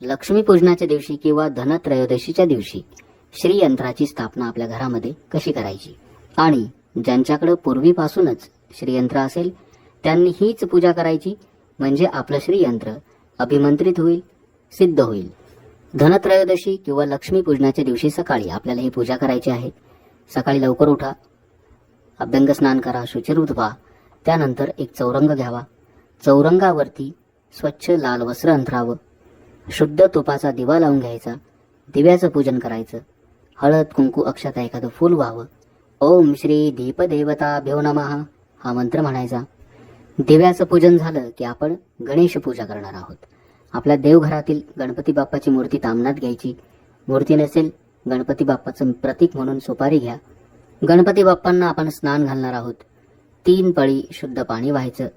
लक्ष्मीपूजनाच्या दिवशी किंवा धनत्रयोदशीच्या दिवशी श्रीयंत्राची स्थापना आपल्या घरामध्ये कशी करायची? आणि ज्यांच्याकडे पूर्वीपासूनच श्रीयंत्र असेल त्यांनी हीच पूजा करायची? म्हणजे आपलं श्रीयंत्र अभिमंत्रित होईल सिद्ध होईल. धनत्रयोदशी किंवा लक्ष्मीपूजनाच्या दिवशी सकाळी आपल्याला ही पूजा करायची आहे. सकाळी लवकर उठा अभ्यंग स्नान करा शुचिरूत व्हा त्यानंतर एक चौरंग घ्यावा. चौरंगावरती स्वच्छ लाल वस्त्र अंथरावं शुद्ध तुपाचा दिवा लावून घ्यायचा. दिव्याचं पूजन करायचं. हळद कुंकू अक्षता एखादं फूल व्हावं. ओम श्री दीपदेवता भ्यो नमहा हा मंत्र म्हणायचा. दिव्याचं पूजन झालं की आपण गणेश पूजा करणार आहोत. आपल्या देवघरातील गणपती बाप्पाची मूर्ती तामनात घ्यायची. मूर्ती नसेल गणपती बाप्पाचं प्रतीक म्हणून सुपारी घ्या. गणपती बाप्पांना आपण स्नान घालणार आहोत. तीन पळी शुद्ध पाणी व्हायचं.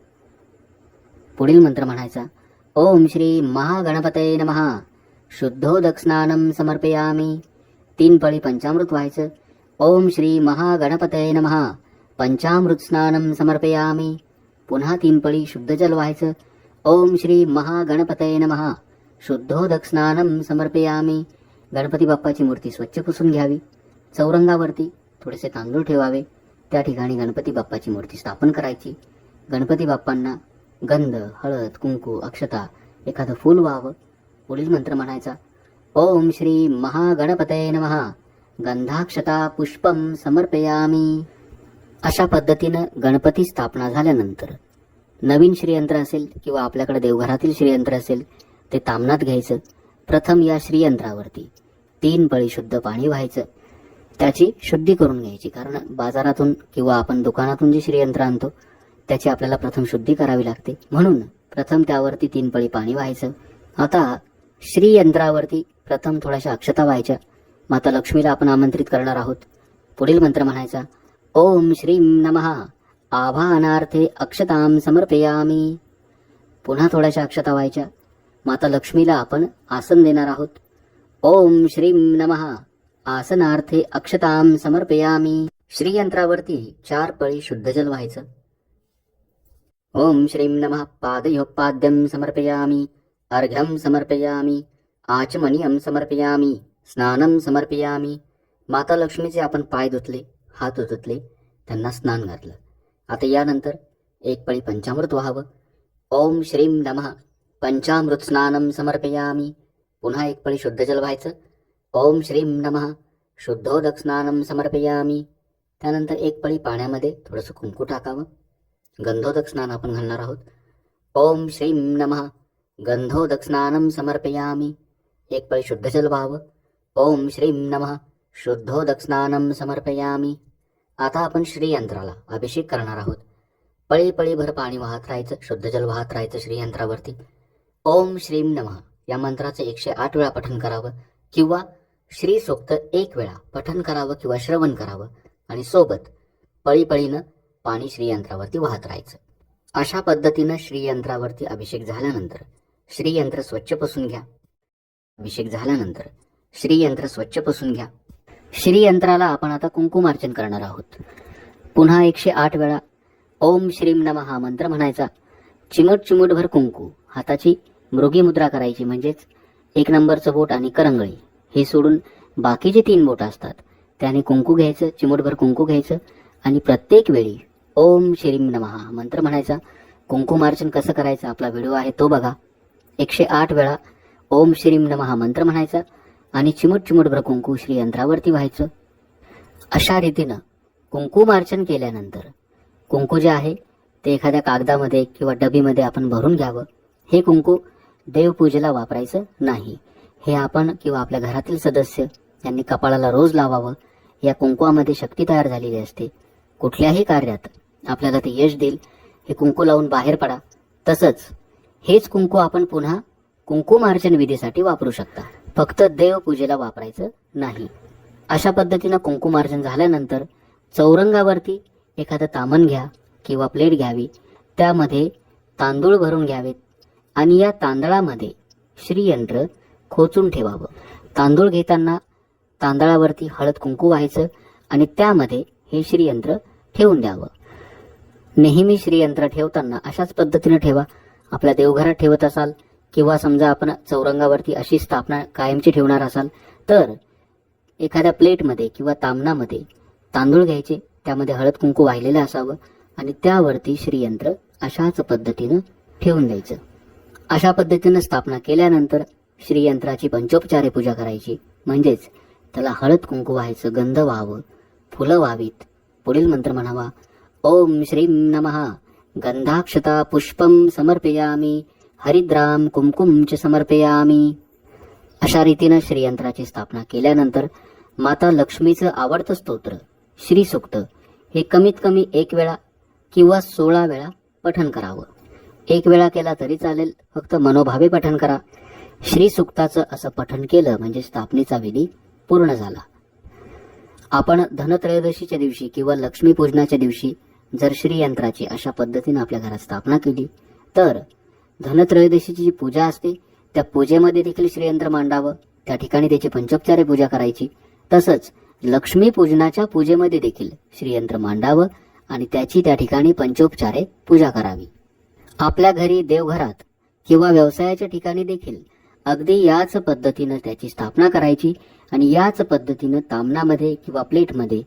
पुढील मंत्र म्हणायचा ओम श्री महागणपते नमः. शुद्धोदक स्नानम समर्पयामी. तीन पळी पंचामृत व्हायचं. ओम श्री महागणपते नमः. पंचामृत स्नानम समर्पयामी. पुन्हा तीन पळी शुद्ध जल व्हायचं. ओम श्री महागणपते नमः. शुद्धोदक स्नानम समर्पयामी. गणपती बाप्पाची मूर्ती स्वच्छ पुसून घ्यावी. चौरंगावरती थोडेसे तांदूळ ठेवावे. त्या ठिकाणी गणपती बाप्पाची मूर्ती स्थापन करायची. गणपती बाप्पांना गंध हळद कुंकू अक्षता एखादं फूल व्हावं. पुढील मंत्र म्हणायचा ओम श्री महागणपतये नमहा गंधाक्षता पुष्पम समर्पयामी. अशा पद्धतीनं गणपती स्थापना झाल्यानंतर नवीन श्रीयंत्र असेल किंवा आपल्याकडे देवघरातील श्रीयंत्र असेल ते तामनात घ्यायचं. प्रथम या श्रीयंत्रावरती तीन पळी शुद्ध पाणी व्हायचं. त्याची शुद्धी करून घ्यायची. कारण बाजारातून किंवा आपण दुकानातून जे श्रीयंत्र आणतो त्याची आपल्याला प्रथम शुद्धी करावी लागते. म्हणून प्रथम त्यावरती तीन पळी पाणी व्हायचं. आता श्रीयंत्रावरती प्रथम थोड्याशा अक्षता व्हायच्या. माता लक्ष्मीला आपण आमंत्रित करणार आहोत. पुढील मंत्र म्हणायचा ओम श्रीं नमः. आभानार्थे अक्षतां समर्पयामी. पुन्हा थोड्याशा अक्षता व्हायच्या. माता लक्ष्मीला आपण आसन देणार आहोत. ओम श्रीं नमः. आसनार्थे अक्षतां समर्पयामी. श्रीयंत्रावरती चार पळी शुद्ध जल व्हायचं. ओम श्रीं नमः पादयोपाद्यं समर्पयामि अर्घ्यं समर्पयामि आचमनीयं समर्पयामि स्नानं समर्पयामि। माता लक्ष्मीचे आपण पाय धुतले हात धुतले त्यांना स्नान घातलं. आता यानंतर एक पळी पंचामृत व्हावं. ओम श्रीं नमः पंचामृत स्नानं समर्पयामि. पुन्हा एक पळी शुद्ध जल व्हायचं. ओम श्रीं नमः शुद्धोदक स्नानं समर्पयामि. त्यानंतर एक पळी पाण्यामध्ये थोडंसं कुंकू टाकावं. गंधोदक स्नान आपण घालणार आहोत. ओम श्रीं नमः. गंधोदक स्नानं समर्पयामि. एक पळी शुद्ध जल व्हावं ओम श्रीं नमः. शुद्धोदक स्नानं समर्पयामि. आता आपण श्रीयंत्राला अभिषेक करणार आहोत. पळी पळीभर पाणी वाहत राहायचं शुद्ध जल वाहत राहायचं श्रीयंत्रावरती. ओम श्रीं नमः. या मंत्राचं एकशे आठ वेळा पठण करावं किंवा श्री सोक्त एक वेळा पठण करावं किंवा श्रवण करावं आणि सोबत पळीपळीनं पाणी श्रीयंत्रावरती वाहत राहायचं. अशा पद्धतीनं श्रीयंत्रावरती अभिषेक झाल्यानंतर श्रीयंत्र स्वच्छ पुसून घ्या. अभिषेक झाल्यानंतर श्रीयंत्र स्वच्छ पुसून घ्या. श्रीयंत्राला आपण आता कुंकुमार्चन करणार आहोत. पुन्हा एकशे आठ वेळा ओम श्रीम नम हा मंत्र म्हणायचा. चिमट चिमूटभर कुंकू हाताची मृगी मुद्रा करायची म्हणजेच एक नंबरचं बोट आणि करंगळी. हे सोडून बाकीचे तीन बोट असतात त्याने कुंकू घ्यायचं चिमूटभर कुंकू घ्यायचं आणि प्रत्येक वेळी ओम श्रीं नमः. हा मंत्र म्हणायचा कुंकुमार्चन कसं करायचं? आपला व्हिडिओ आहे तो बघा. एकशे आठ वेळा ओम श्रीम नमः हा मंत्र म्हणायचा आणि चिमूट चिमूटभर कुंकू श्री यंत्रावरती व्हायचं. अशा रीतीनं कुंकुमार्चन केल्यानंतर कुंकू जे आहे ते एखाद्या कागदामध्ये किंवा डबीमध्ये आपण भरून घ्यावं. हे कुंकू देवपूजेला वापरायचं नाही. हे आपण किंवा आपल्या घरातील सदस्य यांनी कपाळाला रोज लावावं. या कुंकुवामध्ये शक्ती तयार झालेली असते. कुठल्याही कार्यात आपल्याला ते यश देईल. हे कुंकू लावून बाहेर पडा. तसंच हेच कुंकू आपण पुन्हा कुंकुमार्चन विधीसाठी वापरू शकता. फक्त देवपूजेला वापरायचं नाही. अशा पद्धतीनं कुंकुमार्चन झाल्यानंतर चौरंगावरती एखादं तामण घ्या किंवा प्लेट घ्यावी. त्यामध्ये तांदूळ भरून घ्यावेत आणि या तांदळामध्ये श्रीयंत्र खोचून ठेवावं. तांदूळ घेताना तांदळावरती हळद कुंकू व्हायचं आणि त्यामध्ये हे श्रीयंत्र ठेवून द्यावं. नेहमी श्रीयंत्र ठेवताना अशाच पद्धतीने ठेवा. आपल्या देवघरात ठेवत असाल किंवा समजा आपण चौरंगावरती अशी स्थापना कायमची ठेवणार असाल तर एखाद्या प्लेटमध्ये किंवा तामणामध्ये तांदूळ घ्यायचे त्यामध्ये हळद कुंकू वाहिलेलं असावं आणि त्यावरती श्रीयंत्र अशाच पद्धतीनं ठेवून द्यायचं. अशा पद्धतीनं स्थापना केल्यानंतर श्रीयंत्राची पंचोपचारे पूजा करायची. म्हणजेच त्याला हळद कुंकू व्हायचं गंध व्हावं फुलं व्हावीत पुढील मंत्र म्हणावा ओम श्रीं नमः। गंधाक्षता पुष्पम समर्पयामी। हरिद्राम कुमकुम च समर्पयामी। अशा रीतीनं श्रीयंत्राची स्थापना केल्यानंतर माता लक्ष्मीचं आवडतं स्तोत्र श्री सुक्त हे कमीत कमी एक वेळा किंवा सोळा वेळा पठण करावं. एक वेळा केला तरी चालेल फक्त मनोभावे पठण करा. श्री सुक्ताचं असं पठण केलं म्हणजे स्थापनेचा विधी पूर्ण झाला. आपण धनत्रयोदशीच्या दिवशी किंवा लक्ष्मीपूजनाच्या दिवशी जर श्रीयंत्राची अशा पद्धतीनं आपल्या घरात स्थापना केली तर धनत्रयोदशीची जी पूजा असते त्या पूजेमध्ये देखील श्रीयंत्र मांडावं. त्या ठिकाणी त्याची पंचोपचारे पूजा करायची. तसंच लक्ष्मी पूजनाच्या पूजेमध्ये देखील श्रीयंत्र मांडावं आणि त्याची त्या ठिकाणी पंचोपचारे पूजा करावी. आपल्या घरी देवघरात किंवा व्यवसायाच्या ठिकाणी देखील अगदी याच पद्धतीनं त्याची स्थापना करायची आणि याच पद्धतीनं तामणामध्ये किंवा प्लेटमध्ये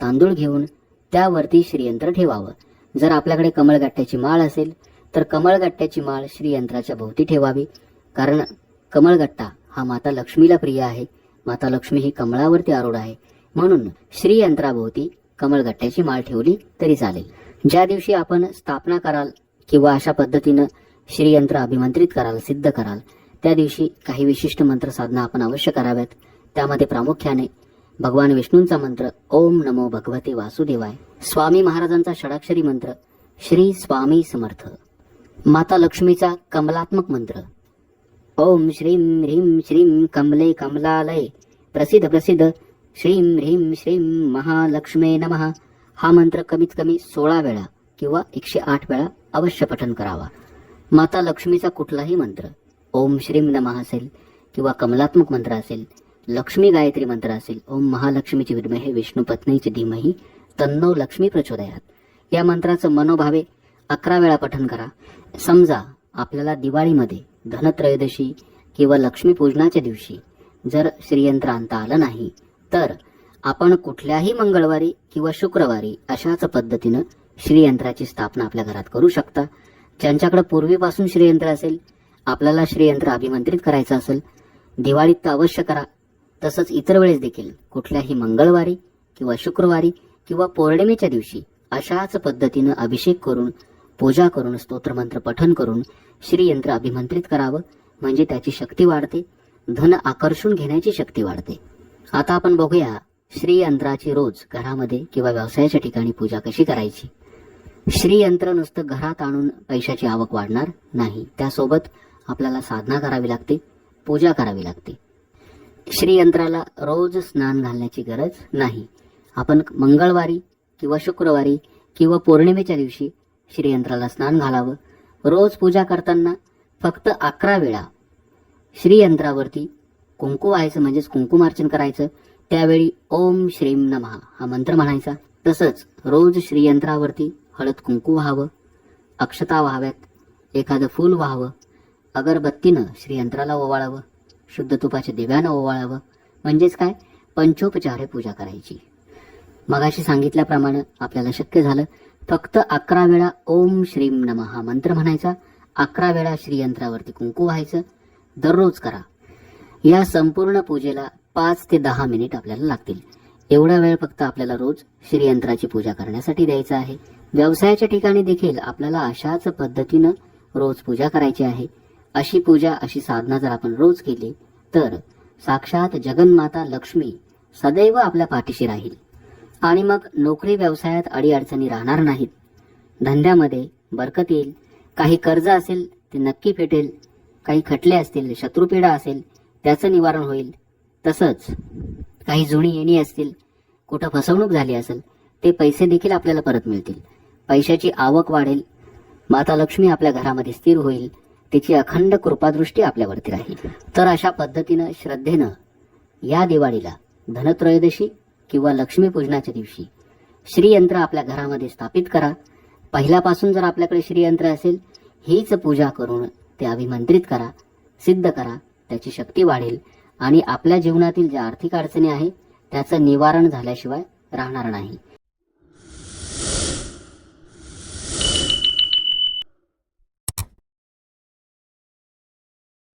तांदूळ घेऊन त्यावरती श्रीयंत्र ठेवावं. जर आपल्याकडे कमळगट्ट्याची माळ असेल तर कमळगट्ट्याची माळ श्रीयंत्राच्या भोवती ठेवावी. कारण कमळगट्टा हा माता लक्ष्मीला प्रिय आहे. माता लक्ष्मी ही कमळावरती आरूढ आहे. म्हणून श्रीयंत्राभोवती कमळगट्ट्याची माळ ठेवली तरी चालेल. ज्या दिवशी आपण स्थापना कराल किंवा अशा पद्धतीनं श्रीयंत्र अभिमंत्रित कराल सिद्ध कराल त्या दिवशी काही विशिष्ट मंत्र साधना आपण अवश्य कराव्यात. त्यामध्ये प्रामुख्याने भगवान विष्णूंचा मंत्र ओम नमो भगवते वासुदेवाय. स्वामी महाराजांचा षडाक्षरी मंत्र श्री स्वामी समर्थ. माता लक्ष्मीचा कमलात्मक मंत्र ओम श्रीं ह्रीं श्रीं कमले कमलालय. प्रसिद्ध प्रसिद्ध श्रीं ह्रीं श्रीं महालक्ष्मे नमः. हा मंत्र कमीत कमी सोळा वेळा किंवा एकशे आठ वेळा अवश्य पठन करावा. माता लक्ष्मीचा कुठलाही मंत्र ओम श्रीं नमः असेल किंवा कमलात्मक मंत्र असेल लक्ष्मी गायत्री मंत्र असेल. ओम महालक्ष्मीची विद्महे विष्णू पत्नीची धीमही तन्नो लक्ष्मी प्रचोदयात. या मंत्राचं मनोभावे अकरा वेळा पठन करा. समजा आपल्याला दिवाळीमध्ये धनत्रयोदशी किंवा लक्ष्मीपूजनाच्या दिवशी जर श्रीयंत्र आणता आलं नाही तर आपण कुठल्याही मंगळवारी किंवा शुक्रवारी अशाच पद्धतीनं श्रीयंत्राची स्थापना आपल्या घरात करू शकता. ज्यांच्याकडे पूर्वीपासून श्रीयंत्र असेल आपल्याला श्रीयंत्र अभिमंत्रित करायचं असेल दिवाळीत तर अवश्य करा. तसंच इतर वेळेस देखील कुठल्याही मंगळवारी किंवा शुक्रवारी किंवा पौर्णिमेच्या दिवशी अशाच पद्धतीनं अभिषेक करून पूजा करून स्तोत्रमंत्र पठन करून श्रीयंत्र अभिमंत्रित करावं म्हणजे त्याची शक्ती वाढते धन आकर्षून घेण्याची शक्ती वाढते. आता आपण बघूया श्रीयंत्राची रोज घरामध्ये किंवा व्यवसायाच्या ठिकाणी पूजा कशी करायची? श्रीयंत्र नुसतं घरात आणून पैशाची आवक वाढणार नाही. त्यासोबत आपल्याला साधना करावी लागते पूजा करावी लागते. श्रीयंत्राला रोज स्नान घालण्याची गरज नाही. आपण मंगळवारी किंवा शुक्रवारी किंवा पौर्णिमेच्या दिवशी श्रीयंत्राला स्नान घालावं. रोज पूजा करताना फक्त अकरा वेळा श्रीयंत्रावरती कुंकू व्हायचं म्हणजेच कुंकुमार्चन करायचं. त्यावेळी ओम श्रीं नमः हा मंत्र म्हणायचा. तसंच रोज श्रीयंत्रावरती हळद कुंकू व्हावं. अक्षता व्हाव्यात. एखादं फूल व्हावं. अगरबत्तीनं श्रीयंत्राला ओवाळावं. शुद्ध तुपाच्या दिव्यानं ओवाळावं. म्हणजेच काय? पंचोपचारे पूजा करायची. मगाशी सांगितल्याप्रमाणे आपल्याला शक्य झालं. फक्त अकरा वेळा ओम श्रीं नमः हा मंत्र म्हणायचा. अकरा वेळा श्रीयंत्रावरती कुंकू व्हायचं. दररोज करा. या संपूर्ण पूजेला पाच ते दहा मिनिट आपल्याला लागतील. एवढा वेळ फक्त आपल्याला रोज श्रीयंत्राची पूजा करण्यासाठी द्यायचा आहे. व्यवसायाच्या ठिकाणी देखील आपल्याला अशाच पद्धतीनं रोज पूजा करायची आहे. अशी पूजा अशी साधना जर आपण रोज केली तर साक्षात जगन्माता लक्ष्मी सदैव आपल्या पाठीशी राहील. आणि मग नोकरी व्यवसायात अडीअडचणी राहणार नाहीत. धंद्यामध्ये बरकत येईल. काही कर्ज असेल ते नक्की फेटेल. काही खटले असतील शत्रुपीडा असेल त्याचं निवारण होईल. तसंच काही जुनी येणी असतील कुठं फसवणूक झाली असेल ते पैसे देखील आपल्याला परत मिळतील. पैशाची आवक वाढेल. माता लक्ष्मी आपल्या घरामध्ये स्थिर होईल. तिची अखंड कृपादृष्टी आपल्यावरती राहील. तर अशा पद्धतीनं श्रद्धेनं या दिवाळीला धनत्रयोदशी किंवा लक्ष्मीपूजनाच्या दिवशी श्रीयंत्र आपल्या घरामध्ये स्थापित करा. पहिल्यापासून जर आपल्याकडे श्रीयंत्र असेल हीच पूजा करून ते अभिमंत्रित करा सिद्ध करा त्याची शक्ती वाढेल आणि आपल्या जीवनातील ज्या आर्थिक अडचणी आहे त्याचं निवारण झाल्याशिवाय राहणार नाही.